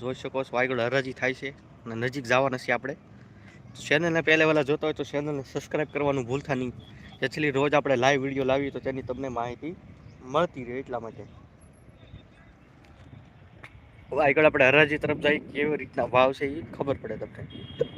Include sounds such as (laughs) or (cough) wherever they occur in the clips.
જોઈ શકો છો, આગળ હરાજી થાય છે અને નજીક જવાના છીએ આપણે. ચેનલને પહેલે વહેલા જોતા હોય તો ચેનલને સબસ્ક્રાઈબ કરવાનું ભૂલતા નહીં. જેથી રોજ આપણે લાઈવ વીડિયો લાવીએ તો તેની તમને માહિતી મળતી રહે એટલા માટે. હવે આગળ આપણે હરાજી તરફ જઈએ. કેવી રીતના ભાવ છે એ ખબર પડે તમને.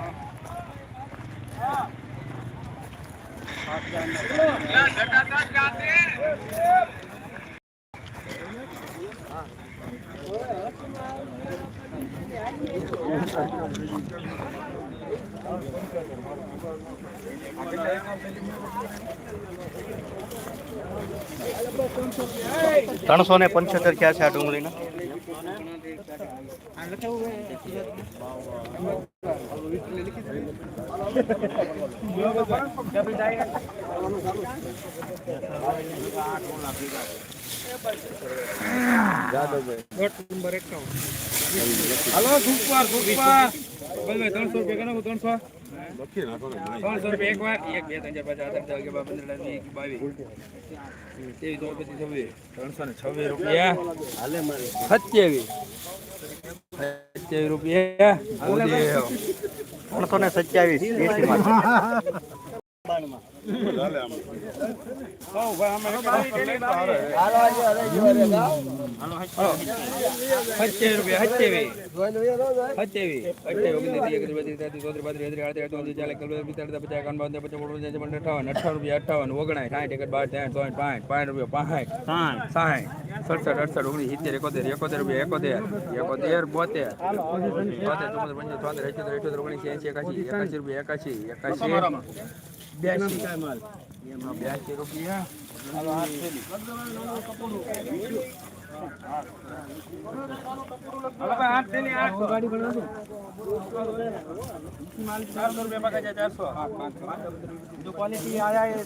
ત્રણસો ને પંચોતેર ક્યાં છે આ ડુંગળીના? Hello, super super. બોલભાઈ ત્રણસો રૂપિયા ગણો ત્રણસો. ત્રણસો રૂપિયા એક વાર. એક, બે, ત્રણ, ચાર, પાંચ, આઠ, દસ, અગિયાર, બાર બાવીસ. ચોવીસ પચીસ છવ્વીસ. ત્રણસો ને છવ્વીસ રૂપિયા. સત્યાવીસ. સત્યાવીસ રૂપિયા. ત્રણસો ને સત્યાવીસ (laughs) અઠાવન ઓગણાય સાઠ એકર બાર ત્રણ ત્રણ પાંચ પાંચ રૂપિયા પાંચ સાઠ સડસઠ અડસઠ ઓગણીસ સિત્તેર એકોતેર એકોતેર રૂપિયા એકોતેર એકોતેર બોતેર બોતેર ચોતેર પંચોતેર અઠ્યોતેર અઠ્યોતેર ઓગણીસ એસી એકાશી એકાશી રૂપિયા એકાશી એકાશી બ્યાસી રૂપિયા ચારસો રૂપિયા પકા છે ચારસો જો ક્વોલિટી આયા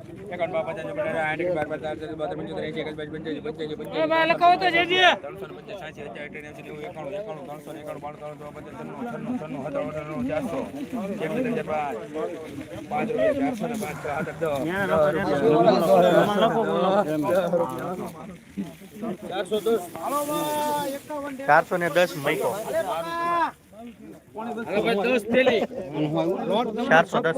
એકાવન બાર પચાસ પચાસ આઠ બાર બાર તેર તેર પંચોતેર એંસી એકસઠ બાસઠ પંચ્યાસી પંચ્યાસી પંચ્યાસી ત્રણસો ને પચાસ સાસી હજાર અઠ્યાસી નેવું નેવું એકાણું એકાણું ત્રણસો ને એકાણું બાણું ત્રણસો પચાસ છન્નું છન્નું છન્નું સત્તાવન અઠાણું ચારસો એક બે પાંચ પાંચ રૂપિયા ચારસો ને પાંચ છ દસ ચારસો ને દસ મૈકો ચારસો દસ.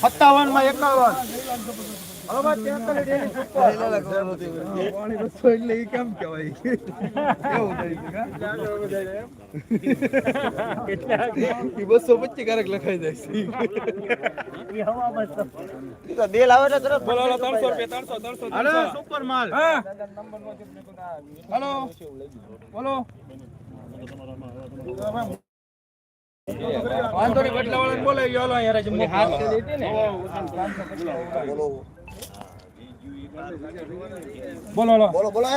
સત્તાવનમાં એકાવન બસો પચીસ ક્યારેક લખાઈ જાય. આવે તરત બોલો, બોલો, ત્રણસો રૂપિયા, ત્રણસો, ત્રણસો, ત્રણસો. સુપર માલ હલો. બોલો. વાંધો નહીં બદલા વાળાને બોલાવી હાલો અહીંયા રાજે મોકલો. બોલો બોલો. બોલો બોલો